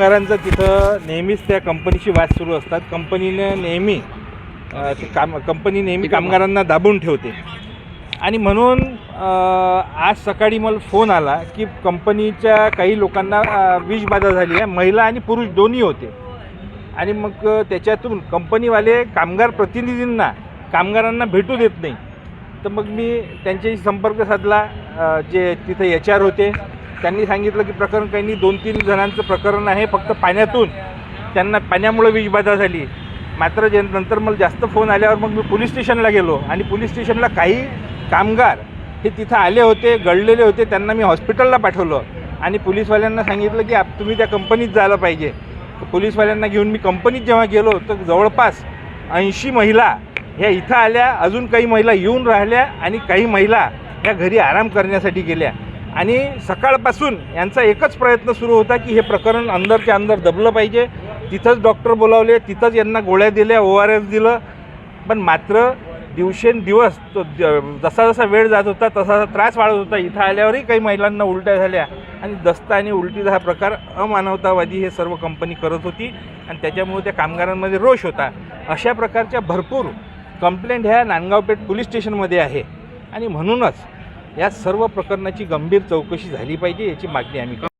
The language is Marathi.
कामगारांचा तिथं नेहमीच त्या कंपनीशी वाद सुरू असतात. कंपनीने नेहमी ते काम कंपनी नेहमी कामगारांना दाबून ठेवते. आणि म्हणून आज सकाळी मला फोन आला की कंपनीच्या काही लोकांना विषबाधा झाली आहे. महिला आणि पुरुष दोन्ही होते. आणि मग त्याच्यातून कंपनीवाले कामगार प्रतिनिधींना कामगारांना भेटू देत नाही. तर मग मी त्यांच्याशी संपर्क साधला. जे तिथे एच आर होते. त्यांनी सांगितलं की प्रकरण काही नाही दोन तीन जणांचं प्रकरण आहे फक्त पाण्यातून. त्यांना पाण्यामुळे वीजबाधा झाली. मात्र जे नंतर मला जास्त फोन आल्यावर मग मी पोलीस स्टेशनला गेलो आणि पोलीस स्टेशनला काही कामगार हे तिथं आले होते गळलेले होते त्यांना मी हॉस्पिटलला पाठवलं. आणि पोलीसवाल्यांना सांगितलं की आप तुम्ही त्या कंपनीत जायला पाहिजे. पोलीसवाल्यांना घेऊन मी कंपनीत जेव्हा गेलो तर जवळपास ऐंशी महिला ह्या इथं आल्या अजून काही महिला येऊन राहिल्या आणि काही महिला ह्या घरी आराम करण्यासाठी गेल्या. आणि सकाळपासून यांचा एकच प्रयत्न सुरू होता की हे प्रकरण अंदरच्या अंदर दबलं पाहिजे. तिथंच डॉक्टर बोलावले तिथंच यांना गोळ्या दिल्या ओ आर एस दिलं. पण मात्र दिवसेंदिवस तो ज- जसा जसा वेळ जात होता तसा तसा त्रास वाढत होता. इथं आल्यावरही काही महिलांना उलट्या झाल्या आणि दस्त आणि उलटीचा हा प्रकार अमानवतावादी हे सर्व कंपनी करत होती आणि त्याच्यामुळे त्या कामगारांमध्ये रोष होता. अशा प्रकारच्या भरपूर कंप्लेंट ह्या नांदगावपेठ पोलीस स्टेशनमध्ये आहे. आणि म्हणूनच या सर्व प्रकरणाची गंभीर चौकशी झाली पाहिजे याची मागणी आम्ही